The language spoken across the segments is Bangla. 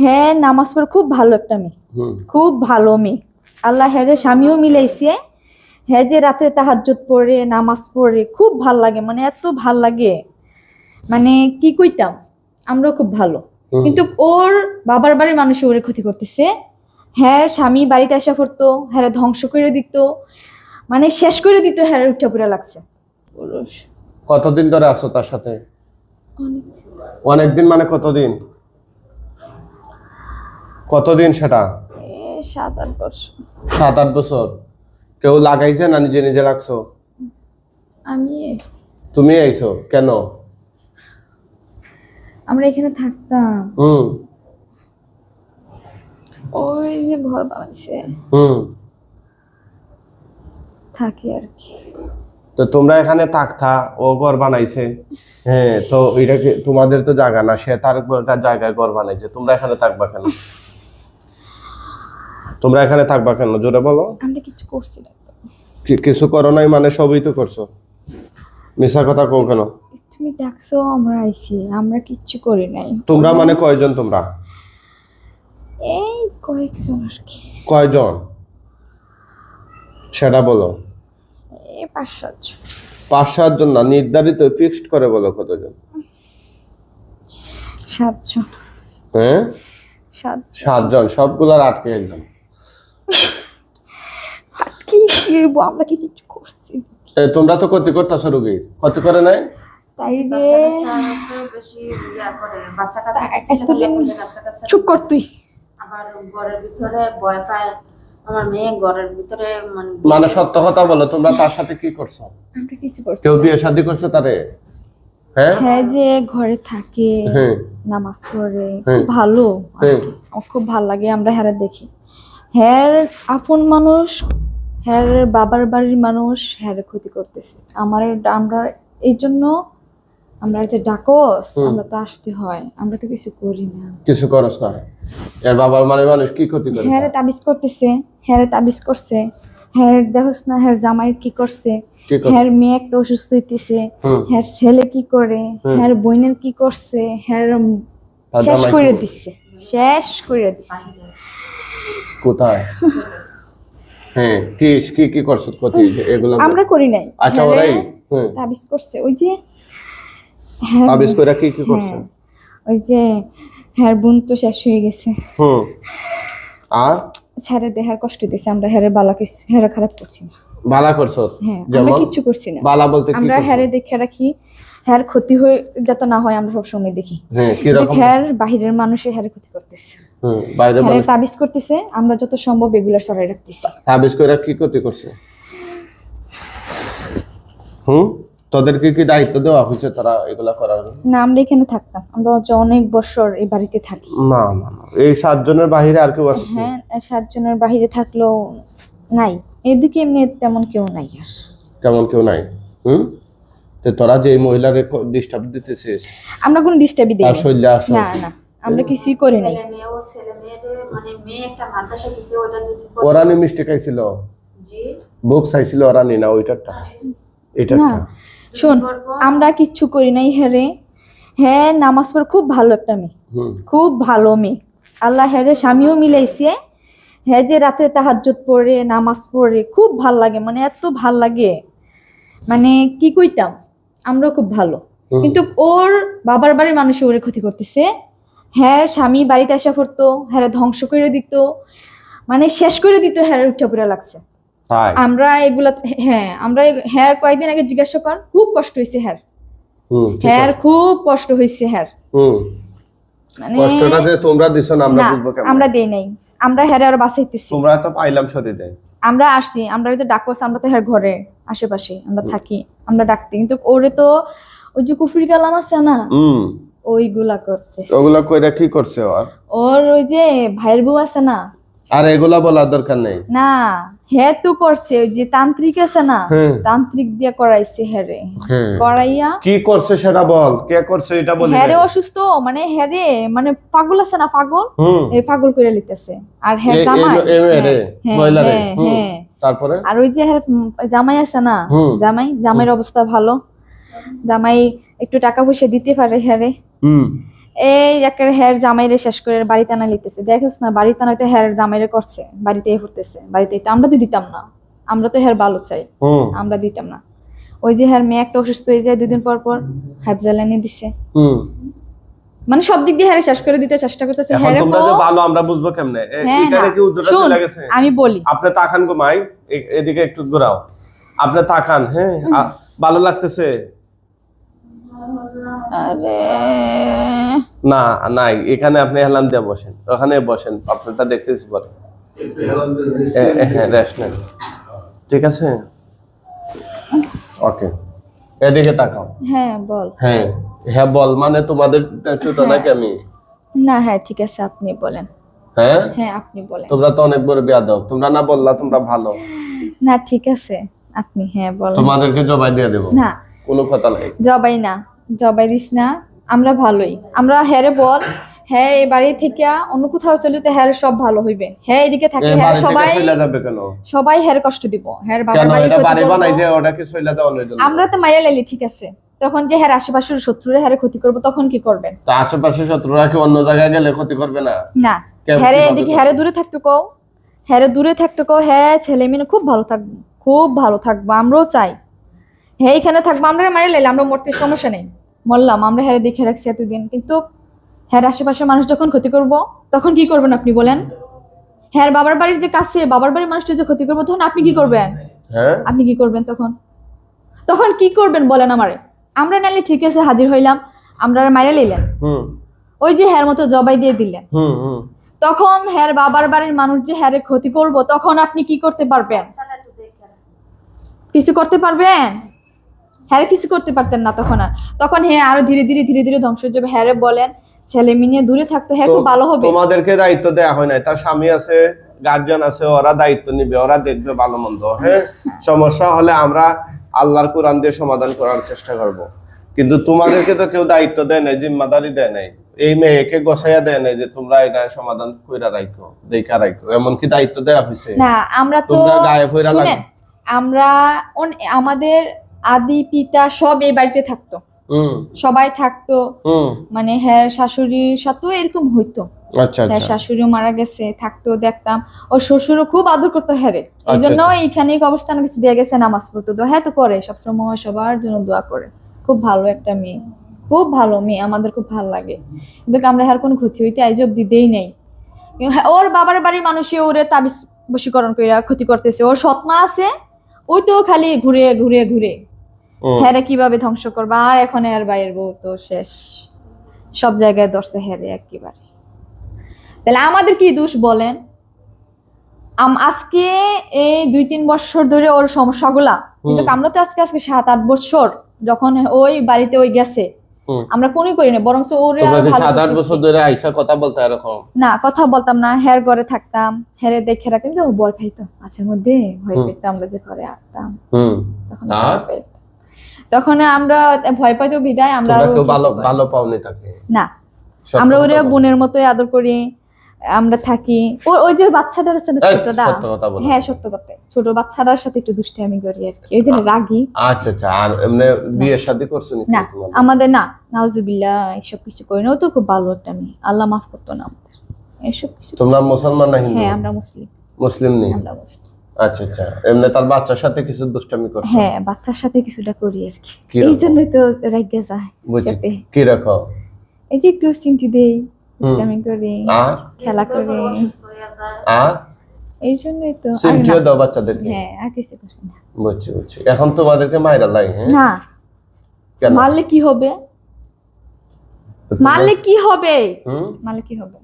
হ্যাঁ নামাজ পড়ে খুব ভালো একটা মেয়ে। খুব ভালো মেয়ে। আল্লাহ হ্যাঁ রে স্বামীও মিলাইছে। হ্যাঁ যে রাতে তাহাজ্জুদ পড়ে নামাজ পড়ে খুব ভালো লাগে মানে এত ভালো লাগে। মানে কি কইতাম? আমরাও খুব ভালো। কিন্তু ওর বাবার বাড়ির মানুষ ওরে ক্ষতি করতেছে। হ্যাঁ স্বামী বাড়িতে আসা করতো হ্যাঁ ধ্বংস করে দিত। মানে শেষ করে দিত হ্যাঁ উঠে পড়ে লাগছে। কতদিন ধরে আছো তার সাথে? অনেকদিন মানে কতদিন? কতদিন সেটা? সাত আট বছর। সাত আট বছর। কেউ লাগাইছে না নিজে নিজে লাগছো? আমি তুমি আইছো? কেন? আমরা এখানে থাকতাম। হুম। ওই যে ঘর বানাইছে। হুম। থাকি আর কি। তো তোমরা এখানে থাকতা ও ঘর বানাইছে। হ্যাঁ তো এটা তোমাদের তো জায়গা না সে তার জায়গায় ঘর বানাইছে। তোমরা এখানে থাকবা কেন? তোমরা এখানে থাকবা কেন? জোরে বলো। আমরা কিছু করছি না কিছু করো নাই মানে সবই তো করছ। মিশা কথা কও কেন? তুমি ডাকছো আমরা আইছি। আমরা কিচ্ছু করি নাই। তোমরা মানে কয়জন তোমরা? এই কয়েকজন আর কি। কয়জন? সেটা বলো। এই পাঁচ সাতজন। পাঁচ সাতজন না নির্ধারিত ফিক্সড করে বলো কতজন? সাতজন। হ্যাঁ? সাত সাতজন সবগুলোর আটকে একদম কি কি আমরা কি কিছু করছি? তোমরা তো ক্ষতি করতেছো রুগী ক্ষতি করে নাই? চুপ কর তুই। আবার ঘরের ভিতরে ভয় পায়। আমার মেয়ে ঘরের ভিতরে মানে মানে সত্য কথা বলো তোমরা তার সাথে কি করছ? আমরা কিছু কেউ বিয়ে শাদী করছে তারে? হ্যাঁ? হ্যাঁ যে ঘরে থাকে হ্যাঁ। নামাজ পড়ে। খুব ভালো। হ্যাঁ। খুব ভালো লাগে আমরা হ্যাঁ দেখি। হ্যার আপন মানুষ হ্যার বাবার বাড়ির মানুষ হ্যার ক্ষতি করতেছে। আমার আমরা এই জন্য আমরা যে ডাকস আমরা তো আসতে হয় আমরা তো কিছু করি না। কিছু করস না। এর বাবার মানে মানুষ কি ক্ষতি করে? হ্যাঁ তাবিজ করতেছে হ্যাঁ তাবিজ করছে হ্যাঁ দেখোস না হ্যাঁ জামাই কি করছে হ্যাঁ মেয়ে একটা অসুস্থ হইতেছে হ্যাঁ ছেলে কি করে। হ্যাঁ বোনের কি করছে হ্যাঁ শেষ করে? দিচ্ছে শেষ করে দিচ্ছে কোথায়? হ্যাঁ কি কি কি করছ? এগুলো আমরা করি নাই। আচ্ছা হ্যাঁ, ওরাই? তাবিজ করছে। ওই যে হ্যাঁ তাবিজ কইরা কি কি করছে? হ্যাঁ, ওই যে হ্যাঁ বোন তো শেষ হয়ে গেছে। হুম। আর? স্যারে দেহার কষ্ট দিয়েছে আমরা হ্যারে বালা কিছু হ্যারে খারাপ করছি না। বালা করছ? হ্যাঁ আমরা কিচ্ছু করছি না। বালা বলতে কি আমরা হ্যারে দেখে রাখি হ্যার ক্ষতি হয়ে যাতে না হয় আমরা সবসময় দেখি। হ্যাঁ হ্যার বাহিরের মানুষে হ্যারে ক্ষতি করতেছে। তাবিজ করতেছে আমরা যত সম্ভব এগুলা সরাই রাখতেছি। তাবিজ কইরা কি ক্ষতি করছে? হুম? তোদেরকে কি দায়িত্ব দেওয়া হয়েছে তারা এগুলা করার না আমরা এখানে থাকতাম। আমরা অনেক বছর এই বাড়িতে থাকি। না না না। এই সাতজনের বাহিরে আর কেউ আছে? হ্যাঁ সাতজনের বাহিরে থাকলেও নাই। এদিকে এমনি তেমন কেউ নাই আর। তেমন কেউ নাই। হুম? তো তোরা যে মহিলার ডিস্টার্ব দিতেছিস আমরা কোনো ডিস্টার্বই দিই আসো না না আমরা কিছুই করি নাই। ওর মানে ওরানি মিষ্টি খাইছিল? জি। বুক চাইছিল ওরানি না ওইটারটা এটা না শোন আমরা কিচ্ছু করি নাই হ্যারে হ্যাঁ নামাজ পড়ে খুব ভালো একটা মেয়ে। খুব ভালো মেয়ে। আল্লাহ হ্যাঁ রে স্বামীও মিলাইছে। হ্যাঁ যে রাতে তাহাজ্জুদ পড়ে নামাজ পড়ে খুব ভালো লাগে মানে এত ভালো লাগে। মানে কি কইতাম? আমরাও খুব ভালো। কিন্তু ওর বাবার বাড়ির মানুষ ওরে ক্ষতি করতেছে। হ্যাঁ স্বামী বাড়িতে আসা করতো হ্যাঁ ধ্বংস করে দিত মানে শেষ করে দিত হ্যাঁ উঠে পড়ে লাগছে। আমরা এগুলা হ্যাঁ আমরা হ্যাঁ কয়েকদিন আগে জিজ্ঞাসা কর খুব কষ্ট হয়েছে হ্যার। হ্যাঁ খুব কষ্ট হয়েছে হ্যার। মানে কষ্টটা যে তোমরা দিছো না আমরা বুঝব কেমন? আমরা দেই নাই। আমরা হেরে আর বাঁচাইতেছি। তোমরা তো পাইলাম শরীরে। আমরা আসছি আমরা তো ডাকো আমরা তো হের ঘরে আশেপাশে আমরা থাকি আমরা ডাকতে। কিন্তু ওরে তো ওই যে কুফরি কালাম আছে না হুম। ওইগুলা করছে। ওগুলা কইরা কি করছে ওর? ওর ওই যে ভাইয়ের বউ আছে না আর এগুলা বলার দরকার নেই। না হ্যাঁ তো করছে ওই যে তান্ত্রিক আছে না হ্যাঁ। তান্ত্রিক দিয়ে করাইছে হ্যারে হ্যাঁ। করাইয়া কি করছে সেটা বল কে করছে এটা বলি হ্যারে অসুস্থ মানে হ্যারে মানে পাগল আছে না পাগল? এই পাগল করে লিতেছে আর হ্যাঁ জামাই? হ্যাঁ। তারপরে? আর ওই যে জামাই আছে না? জামাই? জামাইয়ের অবস্থা ভালো। জামাই একটু টাকা পয়সা দিতে পারে হ্যারে হুম। এই একের হের জামাইরে শেষ করে বাড়িতে আনা লিতেছে দেখোস না বাড়িতে আনাইতে হের জামাইরে করছে বাড়িতে ফুটতেছে বাড়িতে তো আমরা তো দিতাম না। আমরা তো হের ভালো চাই। আমরা দিতাম না। ওই যে হের মেয়ে একটা অসুস্থ হয়ে যায় দুদিন পর পর হাফজালানি দিছে। মানে সব দিক দিয়ে হেরে শেষ করে দিতে চেষ্টা করতেছে এখন তোমরা যে ভালো আমরা বুঝব কেমনে? হ্যাঁ এখানে কি উদ্যোগটা চলে গেছে? আমি বলি। আপনি তাকান গো মাই এদিকে একটু ঘোরাও। আপনি তাকান হ্যাঁ? ভালো লাগতেছে? না এখানে আপনি হেলান দিয়ে বসেন। ওখানে বসেন আপনারটা দেখতেছি পরে। হ্যাঁ রেস্ট নেন। ঠিক আছে? ওকে এদিকে তাকাও। হ্যাঁ বল। হ্যাঁ হ্যাঁ বল মানে তোমাদের ছোট নাকি আমি? না হ্যাঁ ঠিক আছে আপনি বলেন। হ্যাঁ? হ্যাঁ আপনি বলেন। তোমরা তো অনেক বড় বিয়াদব তোমরা না বললা তোমরা ভালো। না ঠিক আছে আপনি হ্যাঁ বলেন। তোমাদেরকে জবাই দিয়ে দেবো। না। কোনো কথা নাই। জবাই না। জবাই দিস না আমরা ভালোই। আমরা হ্যারে বল হ্যাঁ এই বাড়ি থেকে অন্য কোথাও চলে তো হ্যার সব ভালো হইবে। হ্যাঁ এদিকে থাকে হ্যাঁ সবাই সবাই হ্যার কষ্ট দিব। হ্যার বাড়ি। বানাই যে যাওয়ার জন্য আমরা তো মাইয়া লাইলি ঠিক আছে। তখন যে হ্যার আশেপাশের শত্রুরা হ্যারে ক্ষতি করব তখন কি করবেন তো আশেপাশে শত্রুরা কি অন্য জায়গায় গেলে ক্ষতি করবে না? না। হ্যারে এদিকে? হ্যারে দূরে থাকতো কও। হ্যারে দূরে থাকতো কও হ্যাঁ ছেলে মেয়ে খুব ভালো থাকব খুব ভালো থাকব আমরাও চাই। হ্যাঁ এখানে থাকব। আমরা মারে লাইলে আমরা মরতে সমস্যা নেই। মরলাম আমরা হ্যারে দেখে রাখছি এতদিন। কিন্তু হ্যার আশেপাশের মানুষ যখন ক্ষতি করব তখন কি করবেন আপনি বলেন? হ্যাঁ বাবার বাড়ির যে কাছে বাবার বাড়ির মানুষটা যে ক্ষতি করব তখন আপনি কি করবেন? হ্যাঁ? আপনি কি করবেন তখন? তখন কি করবেন বলেন আমারে? আমরা নাইলে ঠিক আছে হাজির হইলাম। আমরা মাইরে লইলেন। ওই যে হ্যার মতো জবাই দিয়ে দিলেন। হুম হুম। তখন হ্যার বাবার বাড়ির মানুষ যে হ্যারে ক্ষতি করব তখন আপনি কি করতে পারবেন। কিছু করতে পারবেন? হ্যারে কিছু করতে পারতেন না তখন আর। তখন হ্যাঁ আরও ধীরে ধীরে ধীরে ধীরে ধ্বংস হয়ে যাবে। হ্যারে বলেন ছেলে মেয়ে দূরে থাকতো হ্যাঁ খুব ভালো হবে। তোমাদেরকে দায়িত্ব দেওয়া হয় নাই। তার স্বামী আছে গার্জিয়ান আছে ওরা দায়িত্ব নিবে ওরা দেখবে ভালো মন্দ। হ্যাঁ? সমস্যা হলে আমরা আল্লাহর কোরআন দিয়ে সমাধান করার চেষ্টা করব। কিন্তু তোমাদেরকে তো কেউ দায়িত্ব দেয় নাই জিম্মাদারি দেয় নাই। এই মেয়েকে গোসাইয়া দেয় নাই যে তোমরা এটা সমাধান কইরা রাখো দেখা রাখো এমনকি দায়িত্ব দেয়া হয়েছে না আমরা তো তোমরা গায়ে ফইরা আমরা আমাদের আদি পিতা সব এই বাড়িতে থাকতো। সবাই থাকতো। মানে হ্যাঁ শাশুড়ির সাথেও এরকম হইতো। আচ্ছা হ্যাঁ আচ্ছা। শাশুড়িও মারা গেছে থাকতো দেখতাম। ও শ্বশুরও খুব আদর করতো হ্যাঁ রে। এই আচ্ছা, জন্য আচ্ছা। এইখানে অবস্থান কিছু দিয়ে গেছে নামাজ পড়তো। তো হ্যাঁ তো করে সবসময় সবার জন্য দোয়া করে। খুব ভালো একটা মেয়ে। খুব ভালো মেয়ে আমাদের খুব ভালো লাগে। কিন্তু আমরা হ্যার কোনো ক্ষতি হইতে আজ অব্দি দেই নাই। হ্যাঁ, ওর বাবার বাড়ির মানুষই ওরে তাবিজ বশীকরণ করে ক্ষতি করতেছে। ওর সৎমা আছে ওই তো খালি ঘুরে ঘুরে ঘুরে। হ্যারে কীভাবে ধ্বংস করবা? আর এখন এর বাইরের বউ তো শেষ। সব জায়গায় ধরছে হ্যারে একেবারে। তাহলে আমাদের কি দোষ বলেন? আজকে এই দুই তিন বছর ধরে ওর সমস্যাগুলা কিন্তু। আমরা তো আজকে আজকে সাত আট বছর যখন ওই বাড়িতে ওই গেছে আমরা কোনই করি না বরং ওরে সাত আট বছর ধরে আইসা কথা বলতে এরকম। না কথা বলতাম না হের ঘরে থাকতাম হেরে দেখে রাখতাম কিন্তু ও ভয় পাইতো মাঝে মধ্যে ভয়। পেতাম আমরা যে ঘরে আসতাম হুম। তখন। তখন আমরা ভয় পাইতো বিদায় আমরা ভালো ভালো পাওনি তাকে? না আমরা ওরে বোনের মতোই আদর করি আমরা থাকি। ওর ওই যে বাচ্চাটার আছে না ছোটটা। সত্য কথা বলো। হ্যাঁ সত্য কথা। ছোট বাচ্চাটার সাথে একটু দুষ্টামি করি আর কি। ওই জন্য রাগি। আচ্ছা আচ্ছা। আর এমনি বিয়ে শাদী করছ নাকি না আমাদের না। নাউজুবিল্লাহ এইসব কিছু করি না। ও তো খুব ভালো একটা মেয়ে। আল্লাহ মাফ করতো না আমাদের। এসব কিছু তোমরা মুসলমান না হিন্দু? হ্যাঁ আমরা মুসলিম। মুসলিম নেই? আমরা মুসলিম। আচ্ছা আচ্ছা। এমনি তার বাচ্চার সাথে কিছু দুষ্টামি করছ? হ্যাঁ বাচ্চার সাথে কিছুটা করি আর কি। এই? জন্যই তো রাগে যায় বুঝছি। কি রাখো এই যে একটু চিমটি দেই দুষ্টামি করি আর? খেলা করি। হয়ে আর? এই জন্যই তো দাও বাচ্চাদেরকে? হ্যাঁ আর কিছু করি না। বুঝছি বুঝছি। এখন তোমাদেরকে মাইরা লাই হ্যাঁ? না। মারলে কি হবে? মারলে কি হবে? হুম? মারলে কি হবে?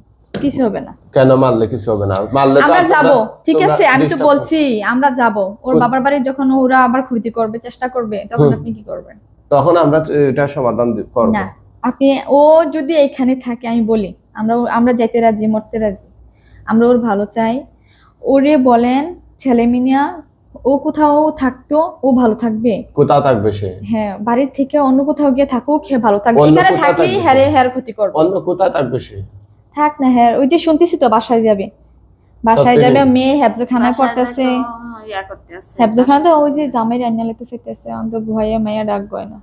কিছু হবে না। কেন মারলে কিছু হবে না? মারলে আমরা যাব। ঠিক আছে আমি তো বলছি আমরা যাব। ওর বাবার বাড়ি যখন ওরা আবার ক্ষতি করবে চেষ্টা করবে তখন আপনি কি করবেন? তখন আমরা এটা সমাধান করব। না আপনি ও যদি এখানে থাকে আমি বলি আমরা আমরা যেতে রাজি মরতে রাজি। আমরা ওর ভালো চাই। ওরে বলেন ছেলে মিনিয়া ও কোথাও থাকতো ও ভালো থাকবে? কোথাও থাকবে সে? হ্যাঁ বাড়ির থেকে অন্য কোথাও গিয়ে থাকুক ভালো থাকবে। এখানে কোথাও সে। হ্যারে হ্যার ক্ষতি করবে। অন্য কোথায় থাকবে সে? থাক না হ্যাঁ ওই যে শুনতেছি তো বাসায় যাবে। বাসায় যাবে মেয়ে হেফজখানায় পড়তেছে। হেফজখানা তো ওই যে জামাই রান্না লেতেছে অন্ত ভয়ে মাইয়া ডাক গয় না।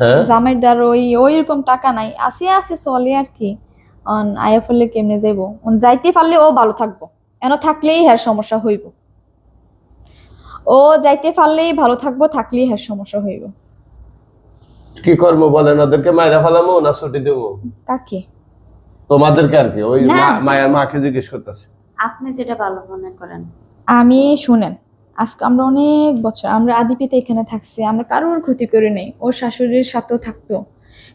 হ্যাঁ? ওই ওই রকম টাকা নাই। চলে আর কি। অন আয়া ফেললে কেমনে যাইব? অন যাইতে পারলে ও ভালো থাকব। এন থাকলেই হ্যার সমস্যা হইব। ও যাইতে পারলেই ভালো থাকব থাকলেই হ্যার সমস্যা হইব। কি করব বলেন ওদেরকে মায়েরা ফেলামো না ছুটি দেবো কাকে? তোমাদেরকে আর কি ওই মা- মায়ের মাকে জিজ্ঞেস করতেছে। আপনি যেটা ভালো মনে করেন। আমি শুনেন আজকে আমরা অনেক বছর আমরা আদিপিতে এখানে থাকছি আমরা কারোর ক্ষতি করি নাই ওর শাশুড়ির সাথেও থাকতো।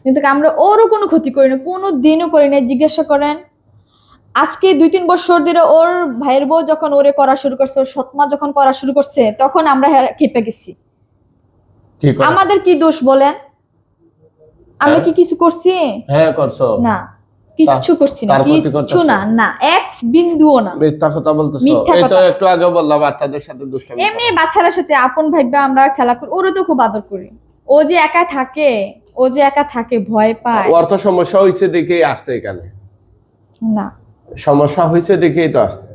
কিন্তু আমরা ওরও কোনো ক্ষতি করি না কোনো দিনও করি নাই। জিজ্ঞাসা করেন আজকে দুই তিন বছর ধরে ওর ভাইয়ের বউ যখন ওরে করা শুরু করছে ওর সৎমা যখন করা শুরু করছে তখন আমরা হ্যাঁ- খেপে গেছি। আমাদের কি দোষ বলেন? আমরা হ্যাঁ। কি কিছু করছি? হ্যাঁ করছ। না। কিচ্ছু করছি না কিচ্ছু না না এক বিন্দুও না। মিথ্যা কথা বলতেছো। তো একটু আগে বললাম বাচ্চাদের সাথে দুষ্টামি এমনি বাচ্চাদের সাথে আপন ভাইবা আমরা খেলা করি ওরও তো খুব আদর করি। ও যে একা থাকে ও যে একা থাকে ভয় পায়। ওর তো সমস্যা দেখেই আসছে এখানে। না। সমস্যা হয়েছে দেখেই তো আসছে।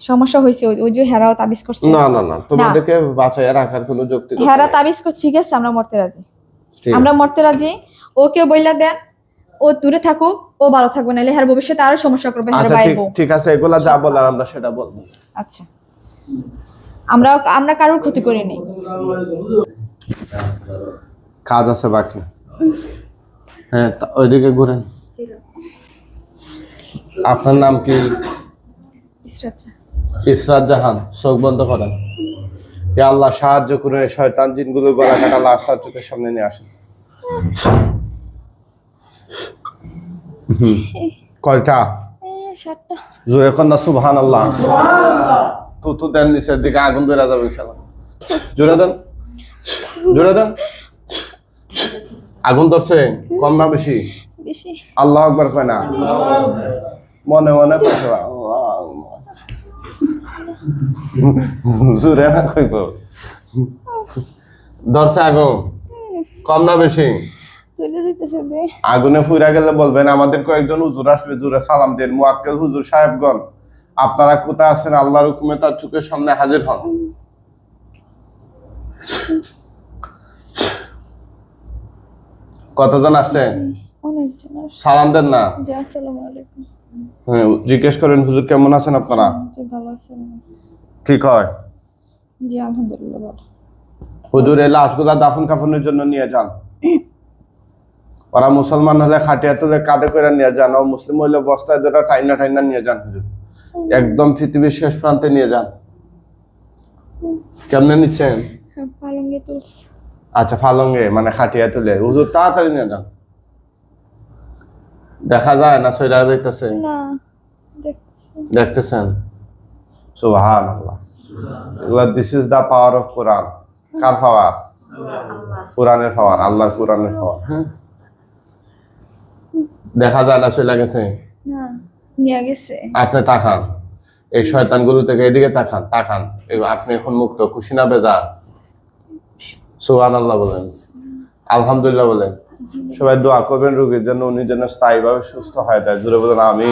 সমস্যা হয়েছে ওই- যে হেরাও তাবিজ করছে। না না না তোমাদেরকে বাঁচায় রাখার কোনো যৌক্তিকতা হেরা তাবিজ করছে ঠিক আছে আমরা মরতে রাজি। আমরা মরতে রাজি ওকে বইলা দেন ও দূরে থাকুক ও ভালো থাকবে নাহলে হের ভবিষ্যতে আরও সমস্যা করবে আচ্ছা ঠিক ঠিক আছে এগুলা যা বলার আমরা সেটা বলব। আচ্ছা। আমরা আমরা কারোর ক্ষতি করি নাই কাজ আছে বাকি। হ্যাঁ ওইদিকে ঘুরেন। আপনার নাম কি? ইসরাত জাহান। চোখ বন্ধ করেন। আল্লাহ সাহায্য করে শয়তান জিনগুলো গলা কাটা লাশ তার চোখের সামনে নিয়ে আসেন। কয়টা? সাতটা। জোরে কন্যা সুবহান আল্লাহ তুতু দেন নিচের দিকে আগুন বেরা যাবে খেলা জোরে দেন জোরে দেন। আগুন ধরছে? কম না বেশি? আল্লাহ আকবার কয় না? মনে মনে কইছো জোরে না কইব? ধরছে আগুন? কম না বেশি? আগুনে ফুরা গেলে বলবেন আমাদের কয়েকজন হুজুর আসবে জুরে সালাম দেন। মুয়াক্কেল হুজুর সাহেবগণ আপনারা কোথায় আছেন? আল্লাহর হুকুমে তার চোখের সামনে হাজির হন। কতজন আসছে সালাম দেন না। হ্যাঁ, জিজ্ঞেস করেন হুজুর কেমন আছেন আপনারা? কি কয়? হুজুর এই লাশগুলা দাফন কাফনের জন্য নিয়ে যান। ওরা মুসলমান হলে খাটিয়া তুলে কাঁধে করে নিয়ে যান ও মুসলিম হইলে বস্তায় দুটা টাইনা টাইনা নিয়ে যান হুজুর। একদম পৃথিবীর শেষ প্রান্তে নিয়ে যান। কেমনে নিচ্ছেন? হ্যাঁ, আচ্ছা ফালঙ্গে মানে খাটিয়া তুলে। হুজুর তাড়াতাড়ি নিয়ে যান। দেখা যায় না সইরা যাইতেছে দেখতেছেন? সুবহান Allah this is the power of Quran car power কোরআনের পাওয়ার আল্লাহর কোরআনের পাওয়ার হ্যাঁ। দেখা যায় না চলে গেছে? না নিয়ে গেছে। আপনি তাকান। এই শয়তানগুলো থেকে এদিকে তাকান তাকান। আপনি এখন মুক্ত খুশি না বেজা সুহান আল্লাহ বলেন। আলহামদুলিল্লাহ বলেন। সবাই দোয়া করবেন রুগীর জন্য উনি যেন স্থায়ীভাবে সুস্থ হয়ে যায়। জুড়ে বলেন আমি